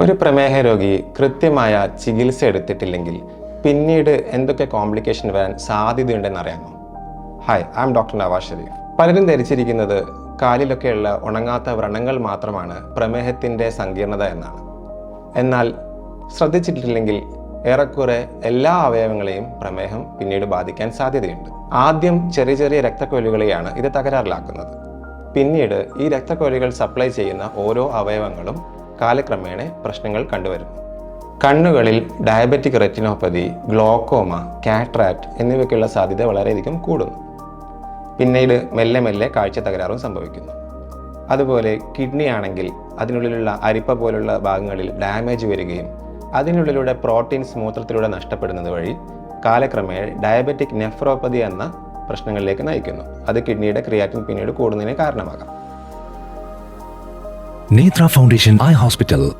ഒരു പ്രമേഹ രോഗി കൃത്യമായ ചികിത്സ എടുത്തിട്ടില്ലെങ്കിൽ പിന്നീട് എന്തൊക്കെ കോംപ്ലിക്കേഷൻ വരാൻ സാധ്യതയുണ്ടെന്ന് അറിയാമോ? Hi I'm doctor Navas Sharif പലരും ധരിച്ചിരിക്കുന്നത് കാലിലൊക്കെയുള്ള ഉണങ്ങാത്ത വ്രണങ്ങൾ മാത്രമാണ് പ്രമേഹത്തിന്റെ സങ്കീർണത എന്നാണ്. എന്നാൽ ശ്രദ്ധിച്ചിട്ടില്ലെങ്കിൽ ഏറെക്കുറെ എല്ലാ അവയവങ്ങളെയും പ്രമേഹം പിന്നീട് ബാധിക്കാൻ സാധ്യതയുണ്ട്. ആദ്യം ചെറിയ ചെറിയ രക്തക്കൊലികളെയാണ് ഇത് തകരാറിലാക്കുന്നത്. പിന്നീട് ഈ രക്തക്കൊലികൾ സപ്ലൈ ചെയ്യുന്ന ഓരോ അവയവങ്ങളും കാലക്രമേണ പ്രശ്നങ്ങൾ കണ്ടുവരുന്നു. കണ്ണുകളിൽ ഡയബറ്റിക് റെറ്റിനോപ്പതി ഗ്ലോക്കോമ കാട്രാക്ട് എന്നിവയ്ക്കുള്ള സാധ്യത വളരെയധികം കൂടുന്നു. പിന്നീട് മെല്ലെ മെല്ലെ കാഴ്ച തകരാറും സംഭവിക്കുന്നു. അതുപോലെ കിഡ്നി ആണെങ്കിൽ അതിനുള്ളിലുള്ള അരിപ്പ പോലുള്ള ഭാഗങ്ങളിൽ ഡാമേജ് വരികയും അതിനുള്ളിലൂടെ പ്രോട്ടീൻസ് മൂത്രത്തിലൂടെ നഷ്ടപ്പെടുന്നത് വഴി കാലക്രമേണ ഡയബറ്റിക് നെഫ്രോപ്പതി എന്ന പ്രശ്നങ്ങളിലേക്ക് നയിക്കുന്നു. അത് കിഡ്നിയുടെ ക്രിയാറ്റിൻ പിന്നീട് കൂടുന്നതിന് കാരണമാകാം. Netra foundation eye hospital